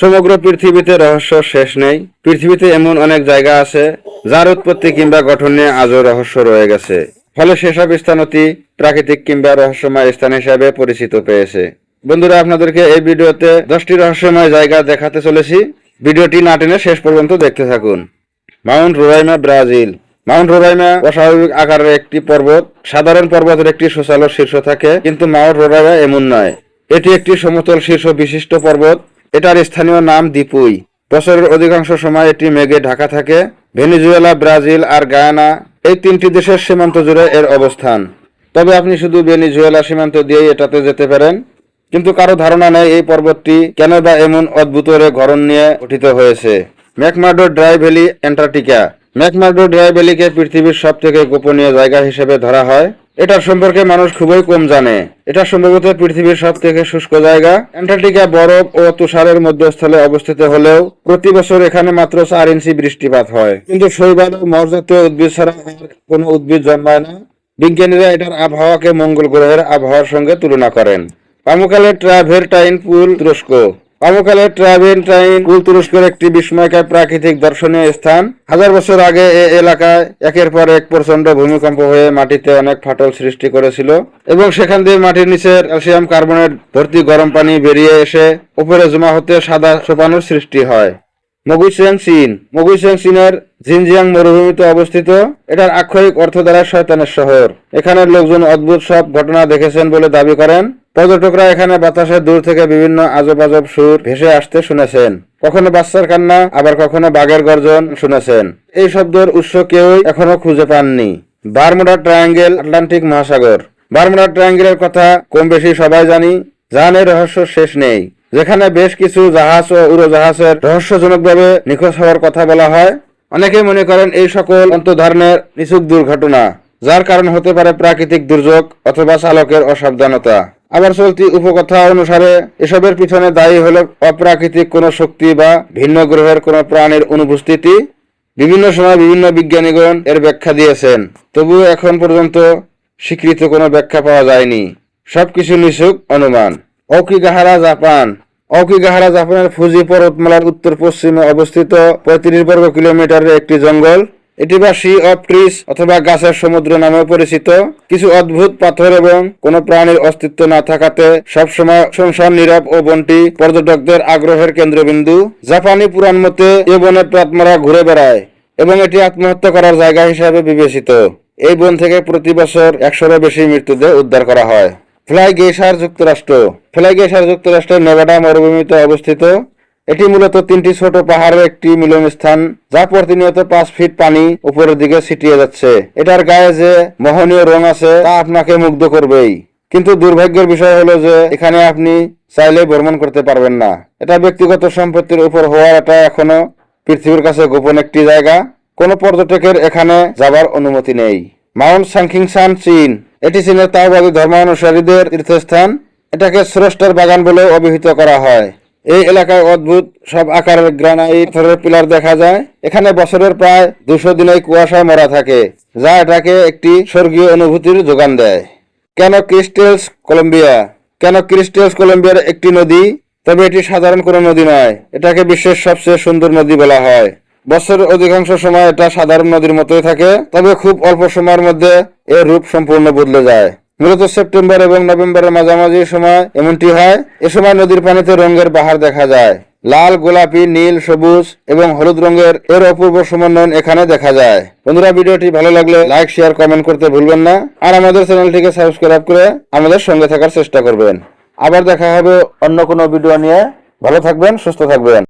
সমগ্র পৃথিবীতে রহস্য শেষ নেই। পৃথিবীতে এমন অনেক জায়গা আছে, যার উৎপত্তি কিংবা গঠন নিয়ে আজও রহস্য রয়ে গেছে। ফলে সেসব স্থান অতি প্রাকৃতিক কিংবা রহস্যময় স্থান হিসাবে পরিচিত পেয়েছে। বন্ধুরা, আপনাদেরকে এই ভিডিওতে দশটি রহস্যময় জায়গা দেখাতে চলেছি। ভিডিওটি না টেনে শেষ পর্যন্ত দেখতে থাকুন। Mount Roraima, Brazil. Mount Roraima অস্বাভাবিক আকারের একটি পর্বত। সাধারণ পর্বতের একটি সুচালো শীর্ষ থাকে, কিন্তু মাউন্ট রোরাইমা এমন নয়। এটি একটি সমতল শীর্ষ বিশিষ্ট পর্বত। এটার স্থানীয় নাম দিপুই বছরের অধিকাংশ সময় এটি মেঘে ঢাকা থাকে। ভেনিজুয়েলা, ব্রাজিল আর গায়ানা এই তিনটি দেশের সীমান্ত জুড়ে এর অবস্থান। তবে আপনি শুধু ভেনিজুয়েলা সীমান্ত দিয়েই এটাতে যেতে পারেন। কিন্তু কারও ধারণা নেই এই পর্বতটি কেন বা এমন অদ্ভুত গড়ন নিয়ে গঠিত হয়েছে। McMurdo Dry Valley Antarctica. McMurdo Dry ভ্যালিকে পৃথিবীর সব থেকে গোপনীয় জায়গা হিসেবে ধরা হয়। এটার সম্পর্কে মানুষ খুবই কম জানে। এটা সম্ভবত পৃথিবীর সব থেকে শুষ্ক জায়গা। অ্যান্টার্কটিকা বরফ ও তুষারের মধ্যস্থলে অবস্থিত হলেও প্রতি বছর এখানে মাত্র চার ইঞ্চি বৃষ্টিপাত হয়। কিন্তু শৈবাল ও মরজাতীয় উদ্ভিদ ছাড়া কোনো উদ্ভিদ জন্মায় না। বিজ্ঞানীরা এটার আবহাওয়াকে মঙ্গল গ্রহের আবহাওয়ার সঙ্গে তুলনা করেন। পামুকালের ট্রাভেরটাইন পুল তুরস্ক। পামুকালের ট্রাভেরটাইন পুল তুরস্কের একটি বিস্ময়কর প্রাকৃতিক দর্শনীয় স্থান। হাজার বছর আগে এ এলাকায় একের পর এক প্রচণ্ড ভূমিকম্প হয়ে মাটিতে অনেক ফাটল সৃষ্টি করেছিল এবং সেখান দিয়ে মাটির নিচে ক্যালসিয়াম কার্বনেট ভর্তি গরম পানি বেরিয়ে এসে উপরে জমা হতে সাদা সোপানোর সৃষ্টি হয়। মগুইসেং চীন। মগুইসেং চীনের জিনজিয়াং মরুভূমিতে অবস্থিত। এটার আক্ষরিক অর্থ দ্বারা শয়তানের শহর। এখানের লোকজন অদ্ভুত সব ঘটনা দেখেছেন বলে দাবি করেন। পর্যটকরা এখানে বাতাসে দূর থেকে বিভিন্ন আজব আজব সুর ভেসে আসতে শুনেছেন। কখনো বাচ্চার কান্না, আবার কখনো বাঘের গর্জন শুনেছেন। এই শব্দের উৎস কেউই এখনও খুঁজে পাননি। বারমুডা ট্রায়াঙ্গেল, আটলান্টিক মহাসাগর। বারমুডা ট্রায়াঙ্গেলের কথা কম বেশি সবাই জানি জাহানের রহস্য শেষ নেই। যেখানে বেশ কিছু জাহাজ ও উড়োজাহাজের রহস্যজনকভাবে নিখোঁজ হওয়ার কথা বলা হয়। অনেকে মনে করেন এই সকল অন্তর্ধারণের নিছুক দুর্ঘটনা, যার কারণ হতে পারে প্রাকৃতিক দুর্যোগ অথবা চালকের অসাবধানতা। আবার চলতি উপকথা অনুসারে, এসবের পিছনে দায়ী হলো অপ্রাকৃতিক কোনো শক্তি বা ভিন্ন গ্রহের কোনো প্রাণীর অনুপস্থিতি। বিভিন্ন সময় বিভিন্ন বিজ্ঞানীগণ এর ব্যাখ্যা দিয়েছেন। তবুও এখন পর্যন্ত স্বীকৃত কোনো ব্যাখ্যা পাওয়া যায়নি। সবকিছু নিছুক অনুমান। অকিগাহারা, জাপান। অকিগাহারা, জাপানের ফুজি পর্বতমালার উত্তর পশ্চিমে অবস্থিত পঁয়ত্রিশ বর্গ কিলোমিটারের একটি জঙ্গল। এটি বা সি অফ ট্রিস অথবা গাছের সমুদ্র নামে পরিচিত। কিছু অদ্ভুত পাথর এবং কোনো প্রাণীর অস্তিত্ব না থাকাতে সবসময় সংসার নীরব ও বনটি পর্যটকদের আগ্রহের কেন্দ্রবিন্দু। জাপানি পুরাণ মতে এ বনে প্রাতমারা ঘুরে বেড়ায় এবং এটি আত্মহত্যা করার জায়গা হিসাবে বিবেচিত। এই বন থেকে প্রতি বছর একশোরও বেশি মৃত্যুদের উদ্ধার করা হয়। ফ্লাই গেসার যুক্তরাষ্ট্র। ফ্লাই গেসার যুক্তরাষ্ট্রের নেভাডা মরুভূমিতে অবস্থিত এটি মূলত তিনটি ছোট পাহাড়ের একটি মিলনস্থান যা প্রতিনিয়ত পাঁচ ফিট পানি উপরের দিকে ছিটিয়ে যাচ্ছে। এটার গায়ে যে মোহনীয় রং আছে, তা আপনাকে মুগ্ধ করবেই। কিন্তু দুর্ভাগ্যের বিষয় হলো যে, এখানে আপনি চাইলে ভ্রমণ করতে পারবেন না। এটা ব্যক্তিগত সম্পত্তির উপর হওয়ার এটা এখনও পৃথিবীর কাছে গোপন একটি জায়গা। কোনো পর্যটকের এখানে যাবার অনুমতি নেই। মাউন্ট সাংখিংসান, চীন। এটি চীনের তাওবাদী ধর্মানুসারীদের তীর্থস্থান। এটাকে স্রষ্টার বাগান বলে অভিহিত করা হয়। এই এলাকায় অদ্ভুত সব আকারের গ্রানাইট পাথরের পিলার দেখা যায়। এখানে বছরের প্রায় দুশো দিনেই কুয়াশায় মরা থাকে, যা এটাকে একটি স্বর্গীয় অনুভূতির যোগান দেয়। কেন ক্রিস্টেলস কলম্বিয়া? কেন ক্রিস্টেলস কলম্বিয়ার একটি নদী? তবে এটি সাধারণ কোনো নদী নয়, এটাকে বিশ্বের সবচেয়ে সুন্দর নদী বলা হয়। বছরের অধিকাংশ সময় এটা সাধারণ নদীর মতোই থাকে, তবে খুব অল্প সময়ের মধ্যে এর রূপ সম্পূর্ণ বদলে যায়। মূলত সেপ্টেম্বর এবং নভেম্বরের মাঝামাঝি সময় এমনটি হয়, এ সময় নদীর পানিতে রঙের বাহার দেখা যায়। লাল, গোলাপি, নীল, সবুজ এবং হলুদ রঙের এর অপূর্ব সমন্বয়ন এখানে দেখা যায়। বন্ধুরা, ভিডিওটি ভালো লাগলে লাইক, শেয়ার, কমেন্ট করতে ভুলবেন না আর আমাদের চ্যানেলটিকে সাবস্ক্রাইব করে আমাদের সঙ্গে থাকার চেষ্টা করবেন। আবার দেখা হবে অন্য কোনো ভিডিও নিয়ে। ভালো থাকবেন, সুস্থ থাকবেন।